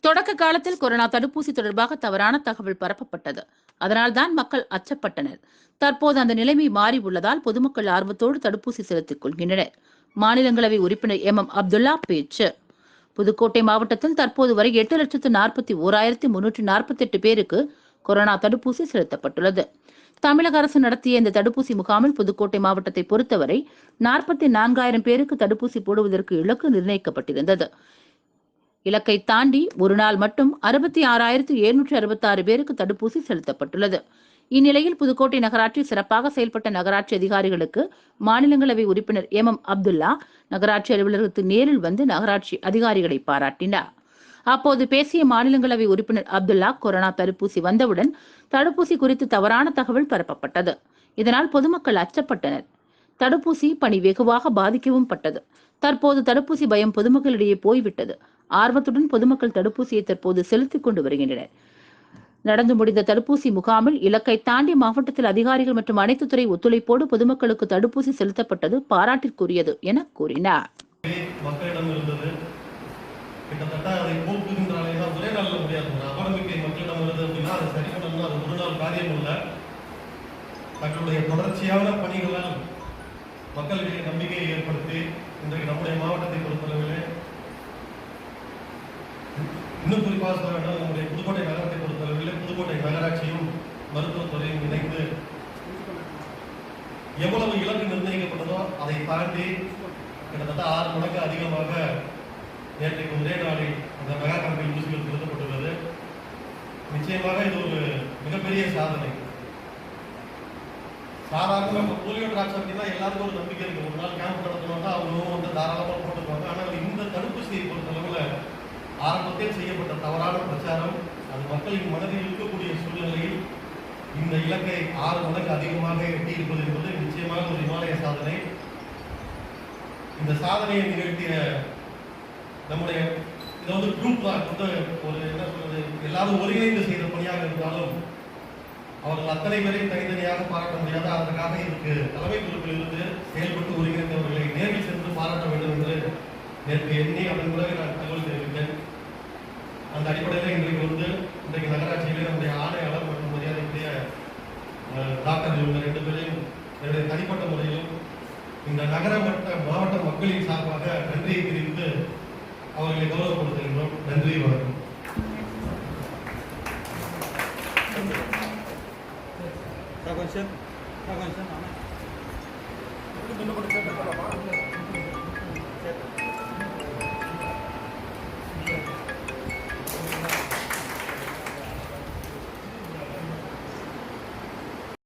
தொடக்க காலத்தில் கொரோனா தடுப்பூசி தொடர்பாக தவறான தகவல் பரப்பப்பட்டது. அதனால்தான் மக்கள் அச்சப்பட்டனர். தற்போது அந்த நிலைமை மாறி உள்ளதால் பொதுமக்கள் ஆர்வத்தோடு தடுப்பூசி செலுத்திக் கொள்கின்றனர். மாநிலங்களவை உறுப்பினர் எம். எம். அப்துல்லா பேச்சு. புதுக்கோட்டை மாவட்டத்தில் தற்போது வரை எட்டு லட்சத்து நாற்பத்தி ஓராயிரத்தி முன்னூற்றி நாற்பத்தி எட்டு பேருக்கு கொரோனா தடுப்பூசி செலுத்தப்பட்டுள்ளது. தமிழக அரசு நடத்திய இந்த தடுப்பூசி முகாமில் புதுக்கோட்டை மாவட்டத்தை பொறுத்தவரை நாற்பத்தி நான்காயிரம் பேருக்கு தடுப்பூசி போடுவதற்கு இலக்கு நிர்ணயிக்கப்பட்டிருந்தது. இலக்கை தாண்டி ஒரு நாள் மட்டும் அறுபத்தி ஆறாயிரத்தி எழுநூற்றி அறுபத்தாறு பேருக்கு தடுப்பூசி செலுத்தப்பட்டுள்ளது. இந்நிலையில் புதுக்கோட்டை நகராட்சி சிறப்பாக செயல்பட்ட நகராட்சி அதிகாரிகளுக்கு மாநிலங்களவை உறுப்பினர் எம். எம். அப்துல்லா நகராட்சி அலுவலகத்து நேரில் வந்து நகராட்சி அதிகாரிகளை பாராட்டினார். அப்போது பேசிய மாநிலங்களவை உறுப்பினர் அப்துல்லா கொரோனா தடுப்பூசி வந்தவுடன் தடுப்பூசி குறித்து தவறான தகவல் பரப்பப்பட்டது. இதனால் பொதுமக்கள் அச்சப்பட்டனர். தடுப்பூசி பணி வெகுவாக பாதிக்கவும் பட்டது. தற்போது தடுப்பூசி பயம் பொதுமக்களிடையே போய்விட்டது. ஆர்வத்துடன் பொதுமக்கள் தடுப்பூசியை தற்போது செலுத்திக் கொண்டு வருகின்றனர். நடந்து முடிந்த தடுப்பூசி முகாமில் இலக்கை தாண்டி மாவட்டத்தில் அதிகாரிகள் மற்றும் அனைத்து துறை ஒத்துழைப்போடு பொதுமக்களுக்கு தடுப்பூசி செலுத்தப்பட்டது பாராட்டிற்குரியது என கூறினார். தங்களுடைய தொடர்ச்சியான பணிகளால் மக்களிடையே நம்பிக்கையை ஏற்படுத்தி இன்றைக்கு நம்முடைய மாவட்டத்தை பொறுத்தளவில் இன்னும் குறிப்பாக சொல்ல வேண்டும் நம்முடைய புதுக்கோட்டை நகரத்தை பொறுத்தளவில் புதுக்கோட்டை நகராட்சியும் மருத்துவத்துறையும் இணைந்து எவ்வளவு இலக்கு நிர்ணயிக்கப்பட்டதோ அதை தாண்டி கிட்டத்தட்ட ஆறு மடங்கு அதிகமாக நேற்றைக்கு ஒரே நாளில் அந்த மெகா கம்பெனி ஊசிகள் செலுத்தப்பட்டுள்ளது. நிச்சயமாக இது ஒரு மிகப்பெரிய சாதனை. சாதாரணமாக இப்போ போலியோ டிராப்ஸ் அப்படின்னா எல்லாருக்கும் ஒரு நம்பிக்கை இருக்கு. ஒரு நாள் கேம்ப் நடத்தணும்னா அவங்களும் வந்து தாராளமாக போட்டுக்குவாங்க ஆனால் இந்த தடுப்பூசியை பொறுத்தளவில் ஆரம்பத்தில் செய்யப்பட்ட தவறான பிரச்சாரம் அது மக்களின் மனதில் இருக்கக்கூடிய சூழ்நிலையில் இந்த இலக்கை ஆறு மடங்கு அதிகமாக எட்டி இருப்பது என்பது நிச்சயமாக ஒரு இமாலய சாதனை. இந்த சாதனையை நிகழ்த்திய நம்முடைய இதை வந்து குரூப் ஒர்க் வந்து ஒரு என்ன சொல்றது எல்லாரும் ஒருங்கிணைந்து செய்த பணியாக இருந்தாலும் அவர்கள் அத்தனை பேரையும் தனித்தனியாக பாராட்ட முடியாது அதற்காக இதற்கு தலைமை பொறுப்பில் இருந்து செயல்பட்டு ஒருங்கிணைந்தவர்களை நேரில் சென்று பாராட்ட வேண்டும் என்று நேற்று எண்ணி அதன் பிறகு நான் தகவல் இந்த நகர மட்ட மாவட்ட மக்களின் சார்பாக நன்றியை தெரிவித்து அவர்களை கௌரவப்படுத்துகின்றோம். நன்றி வணக்கம். கொஞ்சம் கொஞ்சம்